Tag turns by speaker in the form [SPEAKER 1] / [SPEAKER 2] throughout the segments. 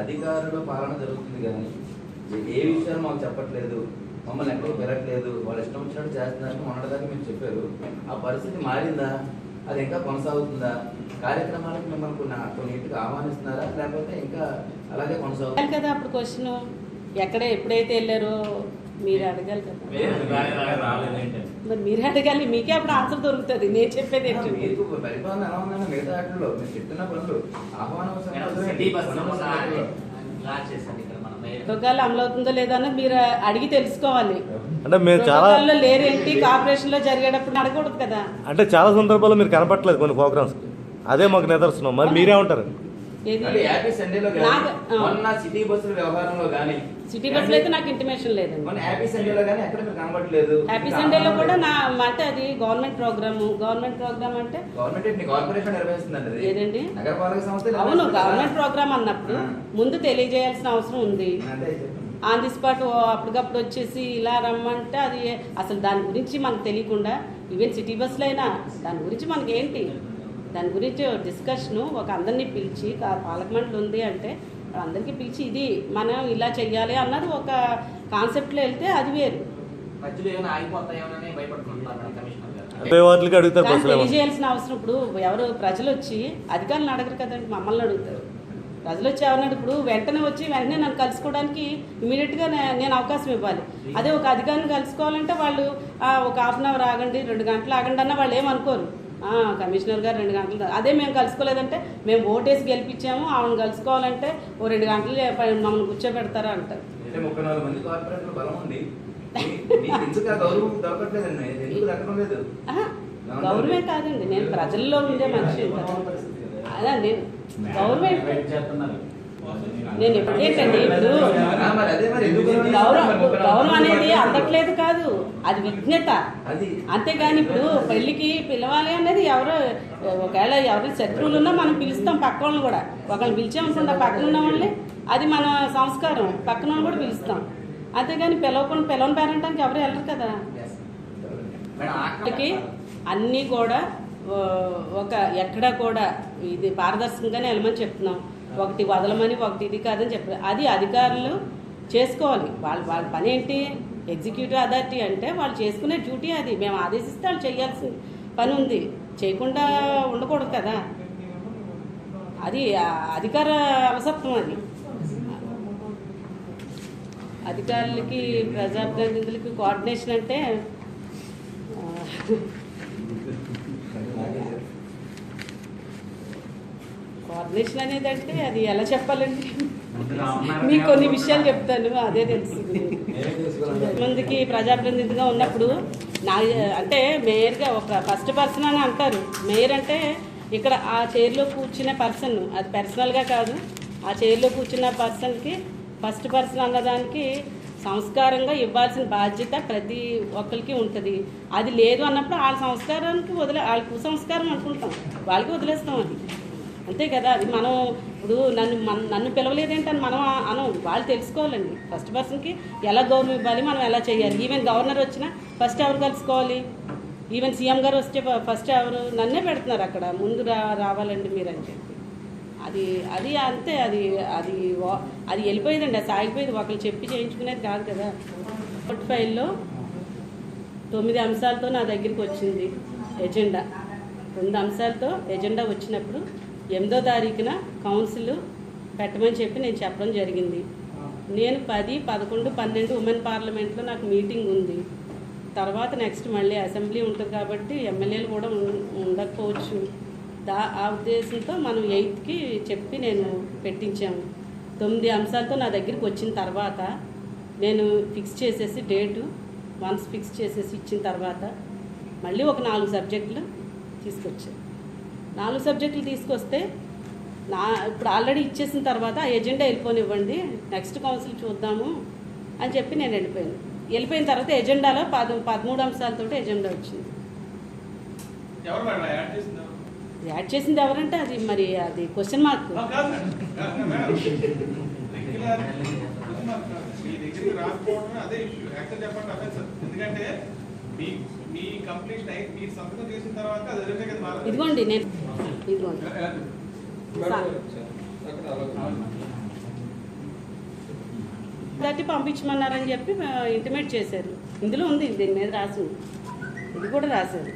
[SPEAKER 1] అధికారుల పాలన జరుగుతుంది కానీ ఏ- విషయాలు మాకు చెప్పట్లేదు మమ్మల్ని ఎక్కడికి పెరగట్లేదు వాళ్ళు ఇష్టం వచ్చినట్టు చేస్తున్నారని మొన్నటిదాకా మీరు చెప్పారు. ఆ పరిస్థితి మారిందా? అది ఇంకా కొనసాగుతుందా? కార్యక్రమాలకు మిమ్మల్ని కొన్ని కొన్నింటికి ఆహ్వానిస్తున్నారా? లేకపోతే ఇంకా అలాగే కొనసాగుతుందా?
[SPEAKER 2] కదా అప్పుడు క్వశ్చన్. ఎక్కడ ఎప్పుడైతే వెళ్ళారో మీరు అడగాలి కదా. మరి మీరు అడగాలి మీకే అప్పుడు ఆన్సర్ దొరుకుతుంది. నేను చెప్పేది ఏంటి?
[SPEAKER 1] మీకు పరిపాలన ఎలా ఉందన్న మిగతా వాటిలో మీరు చెప్తున్న పనులు ఆహ్వానం
[SPEAKER 3] సిటీ బస్ లాంచ్ చేశారు ఇక్కడ మన మేయర్.
[SPEAKER 2] ప్రోగ్రాలు అమలు అవుతుందో లేదో అన్నది మీరు అడిగి తెలుసుకోవాలి.
[SPEAKER 4] అంటే మేము చాలా
[SPEAKER 2] లేరేంటి కార్పొరేషన్లో జరిగేటప్పుడు అడగకూడదు కదా.
[SPEAKER 4] అంటే చాలా సందర్భాల్లో మీరు కనపట్లేదు కొన్ని ప్రోగ్రామ్స్ అదే మాకు నిదర్శనం. మరి మీరేమంటారు?
[SPEAKER 2] ఏది
[SPEAKER 1] అంటే హ్యాపీ సండేలో. మొన్న సిటీ బస్సుల వ్యవహారంలో కానీ
[SPEAKER 2] సిటీ బస్సులో అయితే నాకు ఇంటిమేషన్ లేదండి
[SPEAKER 1] హ్యాపీ సండేలో కానీ ఎక్కడ మీరు కనబడలేదు
[SPEAKER 2] హ్యాపీ సండేలో కూడా నా అంటే అది గవర్నమెంట్ ప్రోగ్రామ్ గవర్నమెంట్ ప్రోగ్రామ్ అంటే
[SPEAKER 1] గవర్నమెంట్ ఏంటి? కార్పొరేషన్ నిర్వహిస్తుందండి అది.
[SPEAKER 2] ఏదండి?
[SPEAKER 1] నగరపాలక సంస్థ
[SPEAKER 2] అవును. గవర్నమెంట్ ప్రోగ్రామ్ అన్నప్పుడు. ముందు తెలియజేయాల్సిన అవసరం ఉంది. ఆన్ ది స్పాట్ అప్పటికప్పుడు వచ్చేసి ఇలా రమ్మంటే అది అసలు దాని గురించి మనకు తెలియకుండా ఈవెన్ సిటీ బస్సులో అయినా దాని గురించి మనకి ఏంటి దాని గురించి డిస్కషన్ ఒక అందరినీ పిలిచి కా- పాలక మండలి ఉంది అంటే అందరికీ పిలిచి ఇది మనం ఇలా చెయ్యాలి అన్నది ఒక కాన్సెప్ట్లో వెళ్తే అది వేరు. తెలియజేయాల్సిన అవసరం ఇప్పుడు ఎవరు ప్రజలు వచ్చి అధికారులను అడగరు కదండి మమ్మల్ని అడుగుతారు. ప్రజలు వచ్చి ఎవరినాడు ఇప్పుడు వెంటనే వచ్చి వెంటనే నన్ను కలుసుకోవడానికి ఇమీడియట్గా నేను అవకాశం ఇవ్వాలి. అదే ఒక అధికారిని కలుసుకోవాలంటే వాళ్ళు "ఆ, ఒక హాఫ్ అన్ అవర్ ఆగండి రెండు గంటలు ఆగండి అన్న వాళ్ళు ఏమనుకోరు. "ఆ, కమిషనర్ గారు రెండు గంటలు దా-" అదే మేము కలుసుకోలేదంటే మేము ఓటేసి గెలిపించాము ఆమెను కలుసుకోవాలంటే ఓ రెండు గంటలు మమ్మల్ని కూర్చోబెడతారా అంటారు.
[SPEAKER 1] గౌరవం
[SPEAKER 2] కాదండి నేను ప్రజల్లో ఉండే మనిషి. అలా నేను గవర్నమెంట్ నేను ఏంటండి ఇప్పుడు గౌరవం అనేది? అందట్లేదు కాదు. అది విజ్ఞత అంతేగాని ఇప్పుడు పెళ్ళికి పిలవాలి అనేది ఎవరో ఒకవేళ ఎవరైనా శత్రువులు ఉన్నా మనం పిలుస్తాం పక్క వాళ్ళని కూడా. ఒకళ్ళని పిలిచామనుకుంటా పక్కన ఉన్న వాళ్ళని అది మన సంస్కారం. పక్కన వాళ్ళని కూడా పిలుస్తాం. అంతేగాని పిలవకుండా పిలవని పేరంటానికి ఎవరు వెళ్ళరు కదా. అన్నీ కూడా ఒక ఎక్కడ కూడా ఇది పారదర్శకంగానే వెళ్ళమని చెప్తున్నాం. ఒకటి వదలమని ఒకటి ఇది కాదని చెప్పారు అది అధికారులు చేసుకోవాలి. వాళ్ళ వాళ్ళ పని ఏంటి? ఎగ్జిక్యూటివ్ అథారిటీ అంటే వాళ్ళు చేసుకునే డ్యూటీ అది. మేము ఆదేశిస్తే వాళ్ళు చేయాల్సి పని ఉంది. చేయకుండా ఉండకూడదు కదా. అది అధికార అవసత్వం అది. అధికారులకి ప్రజాప్రతినిధులకి కోఆర్డినేషన్ అంటే ఆ, కోఆర్డినేషన్ అనేది అంటే అది ఎలా చెప్పాలండి మీకు కొన్ని విషయాలు చెప్తాను అదే తెలుస్తుంది. మందికి ప్రజాప్రతినిధిగా ఉన్నప్పుడు నా అంటే మేయర్గా ఒక ఫస్ట్ పర్సన్ అని అంటారు. మేయర్ అంటే ఇక్కడ ఆ చైర్లో కూర్చునే పర్సన్ అది పర్సనల్గా కాదు. ఆ చైర్లో కూర్చున్న పర్సన్కి ఫస్ట్ పర్సన్ అన్నదానికి సంస్కారంగా ఇవ్వాల్సిన బాధ్యత ప్రతి ఒక్కరికి ఉంటుంది. అది లేదు అన్నప్పుడు వాళ్ళ సంస్కారానికి వదిలే వాళ్ళ కుసంస్కారం అనుకుంటాం. వాళ్ళకి వదిలేస్తాం అది. అంతే కదా అది మనం ఇప్పుడు నన్ను మన నన్ను పిలవలేదేంటని మనం అనం వాళ్ళు తెలుసుకోవాలండి. ఫస్ట్ పర్సన్కి ఎలా గౌరవం ఇవ్వాలి మనం ఎలా చేయాలి? ఈవెన్ గవర్నర్ వచ్చినా ఫస్ట్ ఎవరు కలుసుకోవాలి? ఈవెన్ సీఎం గారు వస్తే ఫస్ట్ ఎవరు? నన్నే పెడుతున్నారు అక్కడ. ముందు రా రావాలండి మీరు అని చెప్పి. అది అది అంతే అది అది అది వెళ్ళిపోయిందండి. అది సాగిపోయింది. ఒకరు చెప్పి చేయించుకునేది కాదు కదా. ఫోర్ట్ ఫైల్లో తొమ్మిది అంశాలతో నా దగ్గరికి వచ్చింది. ఎజెండా తొమ్మిది అంశాలతో ఎజెండా వచ్చినప్పుడు ఎనిమిదో తారీఖున కౌన్సిల్ పెట్టమని చెప్పి నేను చెప్పడం జరిగింది. నేను పది పదకొండు పన్నెండు ఉమెన్ పార్లమెంట్లో నాకు మీటింగ్ ఉంది. తర్వాత నెక్స్ట్ మళ్ళీ అసెంబ్లీ ఉంటుంది కాబట్టి ఎమ్మెల్యేలు కూడా ఉండకపోవచ్చు. దా ఆ ఉద్దేశంతో మనం ఎయిత్కి చెప్పి నేను పెట్టించాము. తొమ్మిది అంశాలతో నా దగ్గరికి వచ్చిన తర్వాత నేను ఫిక్స్ చేసేసి డేటు వన్స్ ఫిక్స్ చేసేసి ఇచ్చిన తర్వాత మళ్ళీ ఒక నాలుగు సబ్జెక్టులు తీసుకొచ్చాను నాలుగు సబ్జెక్టులు తీసుకొస్తే నా ఇప్పుడు ఆల్రెడీ ఇచ్చేసిన తర్వాత ఆ ఎజెండా వెళ్ళిపోనివ్వండి నెక్స్ట్ కౌన్సిల్ చూద్దాము అని చెప్పి నేను వెళ్ళిపోయాను వెళ్ళిపోయిన తర్వాత ఎజెండాలో పద పదమూడు అంశాలతో ఎజెండా వచ్చింది
[SPEAKER 5] యాడ్ చేసింది ఎవరు?
[SPEAKER 2] యాడ్ చేసింది ఎవరంటే అది మరి అది క్వశ్చన్ మార్క్
[SPEAKER 5] ఆ, కాదు మేడం. కాదు మేడం. రెగ్యులర్ కుటుంబం కాదు. మీ దగ్గరికి రాకపోవడమే అదే ఇష్యూ యాక్చువల్ చెప్పండి అదే సార్ ఎందుకంటే మీ అయి మీరు సంతకం చేసిన తర్వాత అది కదా.
[SPEAKER 2] ఇదిగోండి నేను ఇదిగోండి.
[SPEAKER 5] ఎలా- ఎలా-
[SPEAKER 2] సా- దాటి పంపించమన్నారని చెప్పి ఇంటిమేట్ చేశారు. ఇందులో ఉంది దీని మీద రాసి. ఇది కూడా రాశారు.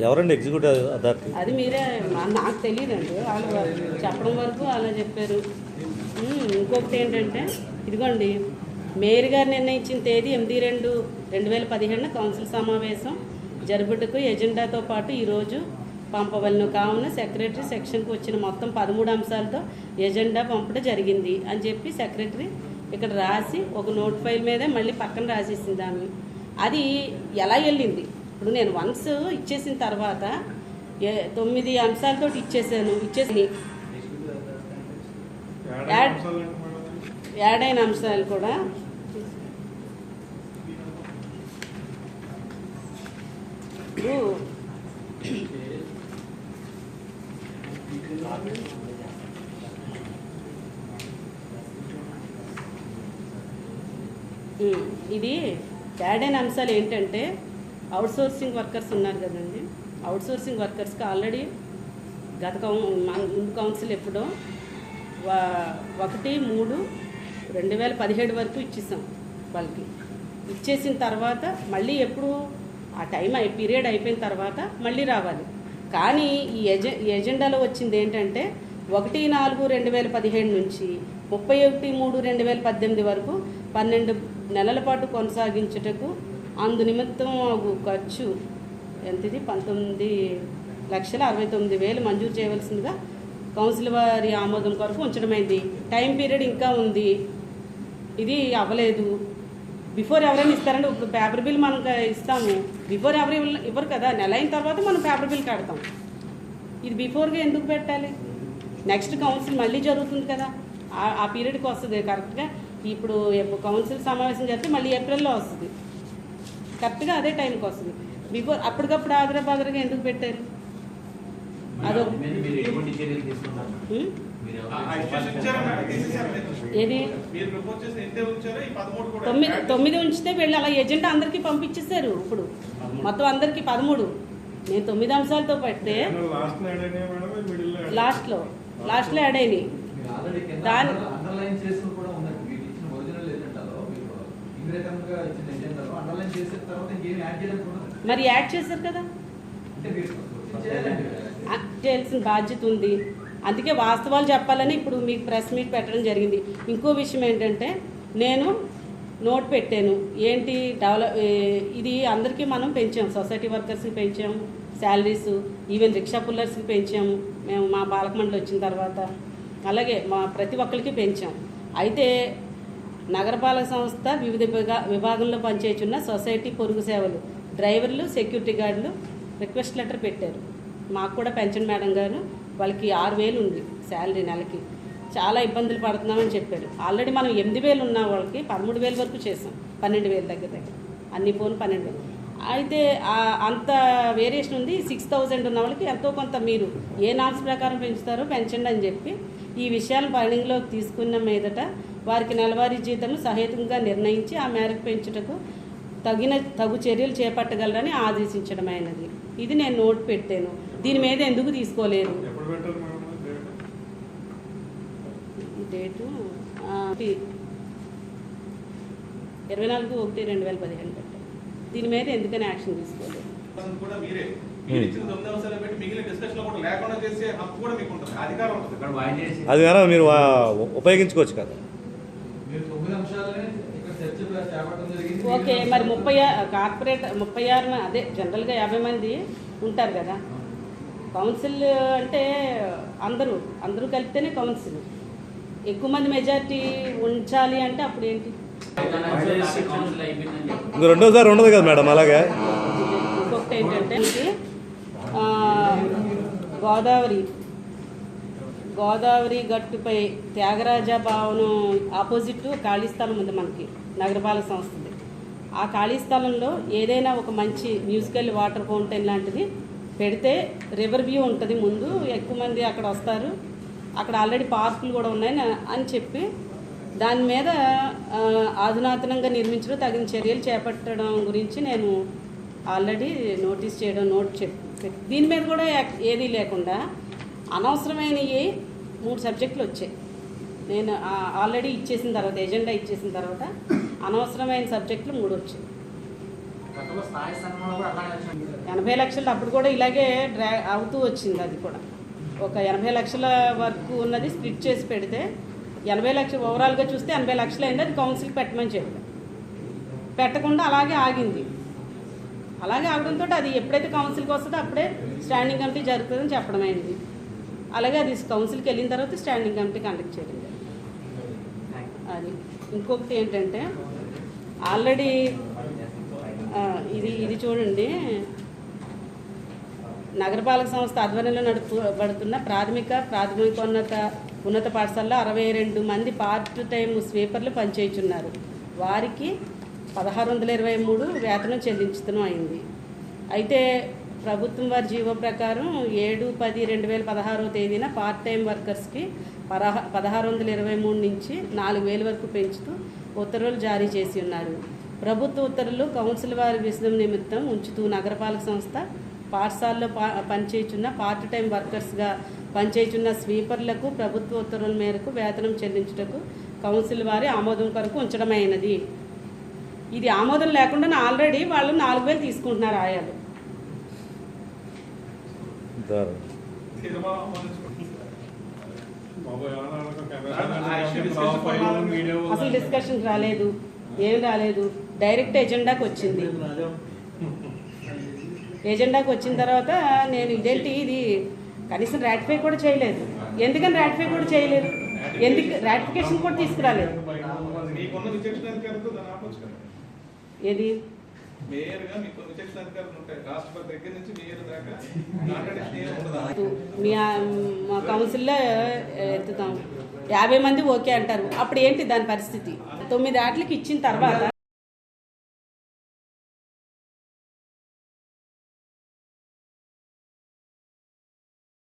[SPEAKER 4] ఎవరండి ఎగ్జిక్యూటివ్ అథారిటీ
[SPEAKER 2] అది మీరే మా- నాకు తెలియదండి. వాళ్ళు చెప్పడం వరకు అలా చెప్పారు. ఇంకొకటి ఏంటంటే ఇదిగోండి మేయర్ గారు నిర్ణయించిన తేదీ ఎనిమిది రెండు రెండు వేల పదిహేడున కౌన్సిల్ సమావేశం జరుపుటకు ఎజెండాతో పాటు ఈరోజు పంపవలను కావున సెక్రటరీ సెక్షన్కి వచ్చిన మొత్తం పదమూడు అంశాలతో ఎజెండా పంపడం జరిగింది అని చెప్పి సెక్రటరీ ఇక్కడ రాసి ఒక నోట్ ఫైల్ మీదే మళ్ళీ పక్కన రాసేసింది ఆమె. అది ఎలా వెళ్ళింది? ఇప్పుడు నేను వన్స్ ఇచ్చేసిన తర్వాత తొమ్మిది అంశాలతో ఇచ్చేసాను. ఇచ్చేసి యాడ్ యాడ్ అయిన అంశాలు కూడా ఇప్పుడు ఇది యాడ్ అయిన అంశాలు ఏంటంటే అవుట్ సోర్సింగ్ వర్కర్స్ ఉన్నారు కదండి. అవుట్సోర్సింగ్ వర్కర్స్కి ఆల్రెడీ గత కౌ ముందు కౌన్సిల్ ఎప్పుడో ఒకటి మూడు రెండు వేల పదిహేడు వరకు ఇచ్చేసాం వాళ్ళకి ఇచ్చేసిన తర్వాత మళ్ళీ ఎప్పుడు ఆ టైం అయి పీరియడ్ అయిపోయిన తర్వాత మళ్ళీ రావాలి. కానీ ఈ ఎజె ఎజెండాలో వచ్చింది ఏంటంటే ఒకటి నాలుగు రెండు వేల పదిహేడు నుంచి ముప్పై ఒకటి మూడు రెండు వేల పద్దెనిమిది వరకు పన్నెండు నెలల పాటు కొనసాగించుటకు అందు నిమిత్తం ఖర్చు ఎంతది? పంతొమ్మిది లక్షల అరవై తొమ్మిది వేలు మంజూరు చేయవలసిందిగా కౌన్సిల్ వారి ఆమోదం కొరకు ఉంచడమైంది. టైం పీరియడ్ ఇంకా ఉంది. ఇది అవ్వలేదు. బిఫోర్ ఎవరైనా ఇస్తారంటే ఇప్పుడు పేపర్ బిల్ మనం ఇస్తాము. బిఫోర్ ఎవరు ఇవ్వ- ఇవ్వరు కదా. నెల అయిన తర్వాత మనం పేపర్ బిల్ కడతాం. ఇది బిఫోర్గా ఎందుకు పెట్టాలి? నెక్స్ట్ కౌన్సిల్ మళ్ళీ జరుగుతుంది కదా. ఆ- పీరియడ్కి వస్తుంది కరెక్ట్గా ఇప్పుడు కౌన్సిల్ సమావేశం జరిగితే మళ్ళీ ఏప్రిల్లో వస్తుంది. కరెక్ట్గా అదే టైంకి వస్తుంది. బిఫోర్ అప్పటికప్పుడు ఆగ్రా బాగ్రగా ఎందుకు పెట్టారు? అదో. ఏది? తొమ్మిది తొమ్మిది ఉంచితే వీళ్ళు అలా ఎజెండా అందరికీ పంపించేశారు ఇప్పుడు. మొత్తం అందరికీ పదమూడు. నేను తొమ్మిది అంశాలతో పెడితే లాస్ట్లో లాస్ట్లో యాడ్ అయినాయి
[SPEAKER 6] మీరు ఆల్రెడీ కింద
[SPEAKER 2] దాని-
[SPEAKER 6] మీరు యాడ్
[SPEAKER 2] చేశారు కదా. చేయాల్సిన బాధ్యత ఉంది. అందుకే వాస్తవాలు చెప్పాలని ఇప్పుడు మీకు ప్రెస్ మీట్ పెట్టడం జరిగింది. ఇంకో విషయం ఏంటంటే నేను నోట్ పెట్టాను. ఏంటి డెవలప్ ఇది అందరికీ మనం పెంచాం. సొసైటీ వర్కర్స్కి పెంచాము శాలరీస్ ఈవెన్ రిక్షా పుల్లర్స్కి పెంచాము మేము మా పాలకమండలి వచ్చిన తర్వాత. అలాగే మా ప్రతి ఒక్కరికి పెంచాం. అయితే నగరపాలక సంస్థ వివిధ విభా విభాగంలో పనిచేస్తున్న సొసైటీ పొరుగు సేవలు డ్రైవర్లు సెక్యూరిటీ గార్డులు రిక్వెస్ట్ లెటర్ పెట్టారు. మాకు కూడా పెన్షన్ మేడం గారు వాళ్ళకి ఆరు వేలు ఉంది శాలరీ నెలకి. చాలా ఇబ్బందులు పడుతున్నామని చెప్పారు ఆల్రెడీ మనం ఎనిమిది వేలు ఉన్న వాళ్ళకి పదమూడు వేలు వరకు చేసాం పన్నెండు వేలు దగ్గర దగ్గర. అన్ని ఫోన్ పన్నెండు వేలు. అయితే అంత వేరియేషన్ ఉంది. సిక్స్ థౌజండ్ ఉన్న వాళ్ళకి ఎంతో కొంత మీరు ఏ నామ్స్ ప్రకారం పెంచుతారో పెంచండి అని చెప్పి ఈ విషయాలను పరిగణలోకి తీసుకున్న మీదట వారికి నెలవారీ జీతం సహేతంగా నిర్ణయించి ఆ మేరకు పెంచుటకు తగిన తగు చర్యలు చేపట్టగలరని ఆదేశించడమైనది. ఇది నేను నోట్ పెట్టాను. దీని మీద ఎందుకు తీసుకోలేదు?
[SPEAKER 5] డేట్?
[SPEAKER 2] ఇరవై నాలుగు ఒకటి రెండు వేల పదిహేను పెట్టాను దీని మీద ఎందుకని యాక్షన్ తీసుకోలేదు?
[SPEAKER 5] అసలు కూడా మీరే. మీరు ఇచ్చిన తొమ్మిది అంశాలు పెట్టి మిగిలిన డిస్కషన్లో కూడా లేకుండా చేసే హక్కు కూడా మీకు ఉంటుంది. అధికారం ఉంటుంది.
[SPEAKER 1] ఇక్కడ వైట్ చేసి
[SPEAKER 4] అది కనుక మీరు ఉపయోగించుకోవచ్చు కదా.
[SPEAKER 2] ఓకే మరి ముప్పై ఆ- కార్పొరేట్ ముప్పై ఆరు మ- అదే జనరల్గా యాభై మంది ఉంటారు కదా. కౌన్సిల్ అంటే అందరూ అందరూ కలిపితేనే కౌన్సిల్. ఎక్కువ మంది మెజారిటీ ఉంచాలి అంటే అప్పుడు ఏంటి
[SPEAKER 4] రెండోసారి ఉండదు కదా మేడం అలాగే?
[SPEAKER 2] ఇంకొకటి ఏంటంటే గోదావరి. గోదావరి గట్టుపై త్యాగరాజ భవనం ఆపోజిట్ ఖాళీ స్థలం ఉంది మనకి నగరపాలక సంస్థది. ఆ ఖాళీ స్థలంలో ఏదైనా ఒక మంచి మ్యూజికల్ వాటర్ ఫౌంటైన్ లాంటిది పెడితే రివర్ వ్యూ ఉంటుంది ముందు ఎక్కువ మంది అక్కడ వస్తారు. అక్కడ ఆల్రెడీ పార్కులు కూడా ఉన్నాయి అని చెప్పి దాని మీద అధునాతనంగా ఆధునాతనంగా నిర్మించడం తగిన చర్యలు చేపట్టడం గురించి నేను ఆల్రెడీ నోటీస్ చేయడం నోట్ చెప్ దీని మీద కూడా ఏదీ లేకుండా అనవసరమైనవి మూడు సబ్జెక్టులు వచ్చాయి. నేను ఆల్రెడీ ఇచ్చేసిన తర్వాత ఎజెండా ఇచ్చేసిన తర్వాత అనవసరమైన సబ్జెక్టులు మూడు
[SPEAKER 3] వచ్చాయి.
[SPEAKER 2] ఎనభై లక్షలు అప్పుడు కూడా ఇలాగే డ్రా అవుతూ వచ్చింది అది కూడా. ఒక ఎనభై లక్షల వరకు ఉన్నది స్ప్లిట్ చేసి పెడితే ఎనభై లక్షలు ఓవరాల్గా చూస్తే ఎనభై లక్షలు అయింది అది కౌన్సిల్ పెట్టమని చెప్పి పెట్టకుండా అలాగే ఆగింది. అలాగే ఆగడంతో అది ఎప్పుడైతే కౌన్సిల్కి వస్తుందో అప్పుడే స్టాండింగ్ కమిటీ జరుగుతుందని చెప్పడం అయింది. అలాగే అది కౌన్సిల్కి వెళ్ళిన తర్వాత స్టాండింగ్ కమిటీ కండక్ట్ చేయడం అది ఇంకొకటి ఏంటంటే ఆల్రెడీ ఇది ఇది చూడండి. నగరపాలక సంస్థ ఆధ్వర్యంలో నడుపబడుతున్న ప్రాథమిక ప్రాథమికోన్నత ఉన్నత పాఠశాలలో అరవై రెండు మంది పార్ట్ టైం స్వీపర్లు పనిచేయుచున్నారు. వారికి పదహారు వందల ఇరవై మూడు వేతనం చెల్లించడం అయింది. అయితే ప్రభుత్వం వారి జీవో ప్రకారం ఏడు పది రెండు వేల పదహారవ తేదీన పార్ట్ టైం వర్కర్స్కి పదహా పదహారు వందల ఇరవై మూడు నుంచి నాలుగు వేల వరకు పెంచుతూ ఉత్తర్వులు జారీ చేసి ఉన్నారు. ప్రభుత్వ ఉత్తర్వులు కౌన్సిల్ వారి విషయం నిమిత్తం ఉంచుతూ నగరపాలక సంస్థ పాఠశాలలో పా పనిచేయుచున్న పార్ట్ టైం వర్కర్స్గా పనిచేయుచున్న స్వీపర్లకు ప్రభుత్వ ఉత్తర్వుల మేరకు వేతనం చెల్లించుటకు కౌన్సిల్ వారి ఆమోదం కొరకు ఉంచడమైనది. ఇది ఆమోదం లేకుండా ఆల్రెడీ వాళ్ళు నాలుగు వేలు తీసుకుంటున్నారు ఆయాలు. అసలు డిస్కషన్ రాలేదు. ఏం రాలేదు. డైరెక్ట్ ఎజెండాకి వచ్చింది. ఏజెండాకి వచ్చిన తర్వాత నేను ఇదేంటి ఇది కనీసం రాటిఫై కూడా చేయలేదు. ఎందుకని రాటిఫై కూడా చేయలేదు? ఎందుకు రాటిఫికేషన్ కూడా తీసుకురాలేదు? ఏది? మీ మా కౌన్సిల్లో ఎత్తుతాం. యాభై మంది ఓకే అంటారు. అప్పుడు ఏంటి దాని పరిస్థితి? తొమ్మిది ఆటలకి ఇచ్చిన తర్వాత